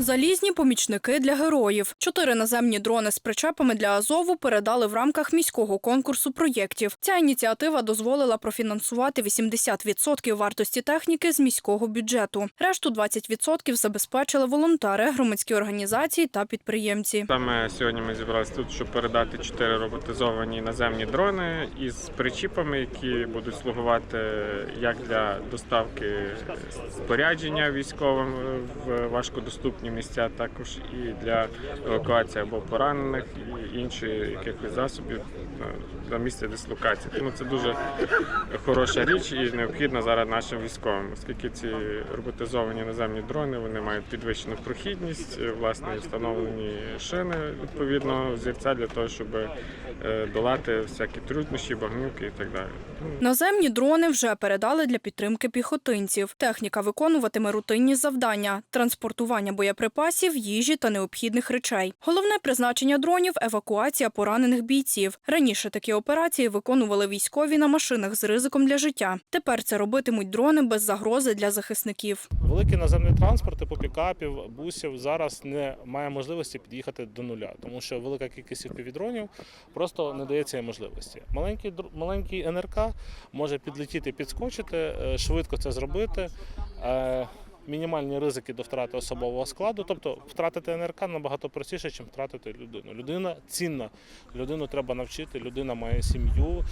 Залізні помічники для героїв. Чотири наземні дрони з причепами для Азову передали в рамках міського конкурсу проєктів. Ця ініціатива дозволила профінансувати 80% вартості техніки з міського бюджету. Решту 20% забезпечили волонтери, громадські організації та підприємці. Саме сьогодні ми зібралися тут, щоб передати чотири роботизовані наземні дрони із причіпами, які будуть слугувати як для доставки спорядження військовим в важкодоступні місця, також і для евакуації або поранених і інших якихось засобів на- на місце дислокації. Тому це дуже хороша річ і необхідна зараз нашим військовим, оскільки ці роботизовані наземні дрони вони мають підвищену прохідність, е, власне встановлені шини відповідного зірця для того, щоб е, долати всякі труднощі, багнюки і так далі. Наземні дрони вже передали для підтримки піхотинців. Техніка виконуватиме рутинні завдання – транспортування боєприпасів, їжі та необхідних речей. Головне призначення дронів – евакуація поранених бійців. Раніше такі операції виконували військові на машинах з ризиком для життя. Тепер це робитимуть дрони без загрози для захисників. Великий наземний транспорт, типу пікапів, бусів зараз не має можливості під'їхати до нуля, тому що велика кількість півдронів просто не дає цієї можливості. Маленький маленький НРК може підлетіти, підскочити, е, швидко це зробити. Мінімальні ризики до втрати особового складу, тобто втратити НРК набагато простіше, ніж втратити людину. Людина цінна, людину треба навчити, людина має сім'ю.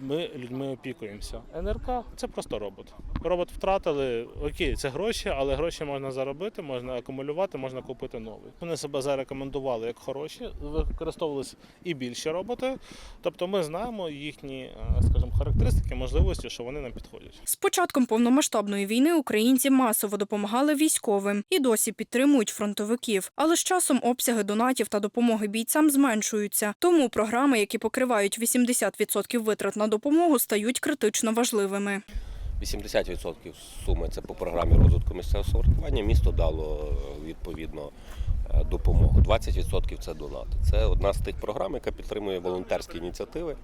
Ми людьми опікуємося. НРК це просто робот. Робот втратили, окей, це гроші, але гроші можна заробити, можна акумулювати, можна купити новий. Вони себе зарекомендували як хороші, використовувалися і більші роботи. Тобто ми знаємо їхні, е, скажімо, характеристики, можливості, що вони нам підходять. З початком повномасштабної війни українці масово допомагали військовим і досі підтримують фронтовиків. Але з часом обсяги донатів та допомоги бійцям зменшуються. Тому програми, які покривають 80% витрат на допомогу, стають критично важливими. 80% суми це по програмі розвитку місцевого самоврядування. Місто дало е, відповідно е, допомогу. 20% це донати. Це одна з тих програм, яка підтримує волонтерські ініціативи.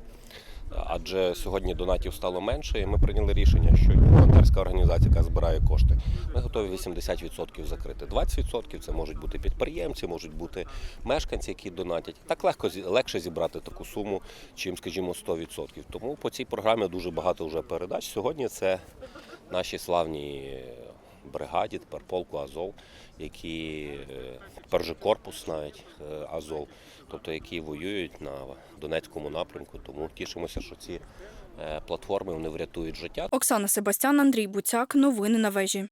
Адже сьогодні донатів стало менше, і ми прийняли рішення, що волонтерська організація, яка збирає кошти, ми готові 80% закрити. 20% це можуть бути підприємці, можуть бути мешканці, які донатять. Так легко легше зібрати таку суму, чим, скажімо, 100%. Тому по цій програмі дуже багато вже передач. Сьогодні це наші славні бригаді, тепер полку Азов, які перший корпус навіть е, Азов, тобто які воюють на Донецькому напрямку. Тому тішимося, що ці е, платформи вони врятують життя. Оксана Себастян, Андрій Буцяк. Новини на вежі.